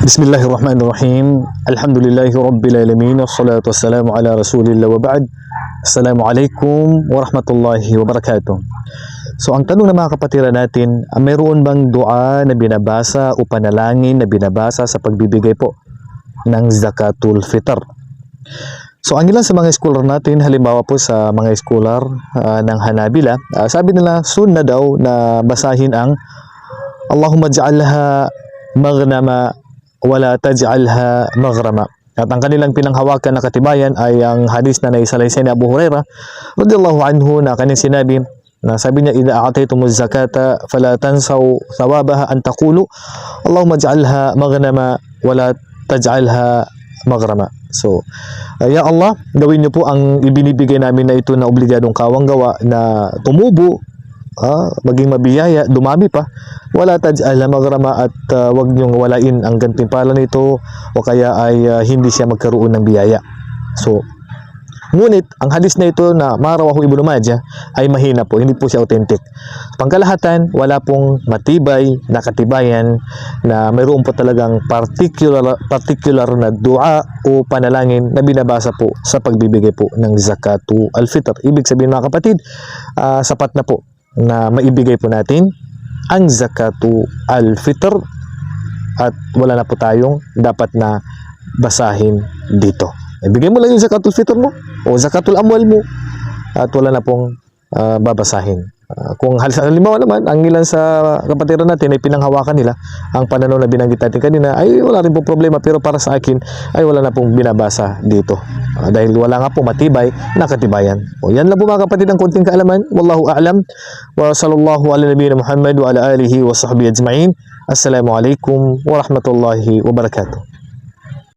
Bismillahir Rahmanir Alhamdulillahi Rabbil Alamin. Wassalatu wassalamu ala Rasulillah wa ba'd. Assalamu alaikum wa rahmatullahi wa barakatuh. So ang tanong ng mga kapatiran natin, ah, mayroon bang dua na binabasa o panalangin na binabasa sa pagbibigay po ng zakatul fitr? So ang ilan sa mga scholar natin, halimbawa po sa mga scholar uh, ng Hanabila, uh, sabi nila sunna daw na basahin ang Allahumma ja'alha maghnama wala taj'alha maghrama. At ang kanilang pinanghawakan na katibayan ay ang hadis na naisalaysay ni Abu Huraira radhiyallahu anhu na kanyang sinabi na sabi niya idza a'taytumuz zakata fala tansaw thawabaha an taqulu Allahumma ij'alha maghnama wala taj'alha maghrama. So, ya Allah, gawin niyo po ang ibinibigay namin na ito na obligadong kawang gawa na tumubo ah, maging mabiyaya, dumami pa, wala taj'ala magrama at ah, wag niyong walain ang gantimpala nito o kaya ay ah, hindi siya magkaroon ng biyaya. So, ngunit ang hadis na ito na marawahu ibnu Majah ay mahina po, hindi po siya authentic. Pangkalahatan, wala pong matibay na katibayan na mayroon po talagang particular particular na dua o panalangin na binabasa po sa pagbibigay po ng zakatu al-fitr. Ibig sabihin mga kapatid, ah, sapat na po na maibigay po natin ang zakatu al-fitr at wala na po tayong dapat na basahin dito. Ibigay mo lang yung zakatul fitr mo o zakatul amwal mo at wala na pong ah, babasahin. Ah, kung hal- halimbawa naman, ang ilan sa kapatiran natin ay pinanghawakan nila ang pananaw na binanggit natin kanina ay wala rin po problema pero para sa akin ay wala na pong binabasa dito. Ah, dahil wala nga po matibay na katibayan. O yan lang po mga kapatid ang konting kaalaman. Wallahu a'lam. Wa sallallahu ala nabiyina Muhammad wa ala alihi wa sahbihi ajma'in. Assalamualaikum warahmatullahi wabarakatuh.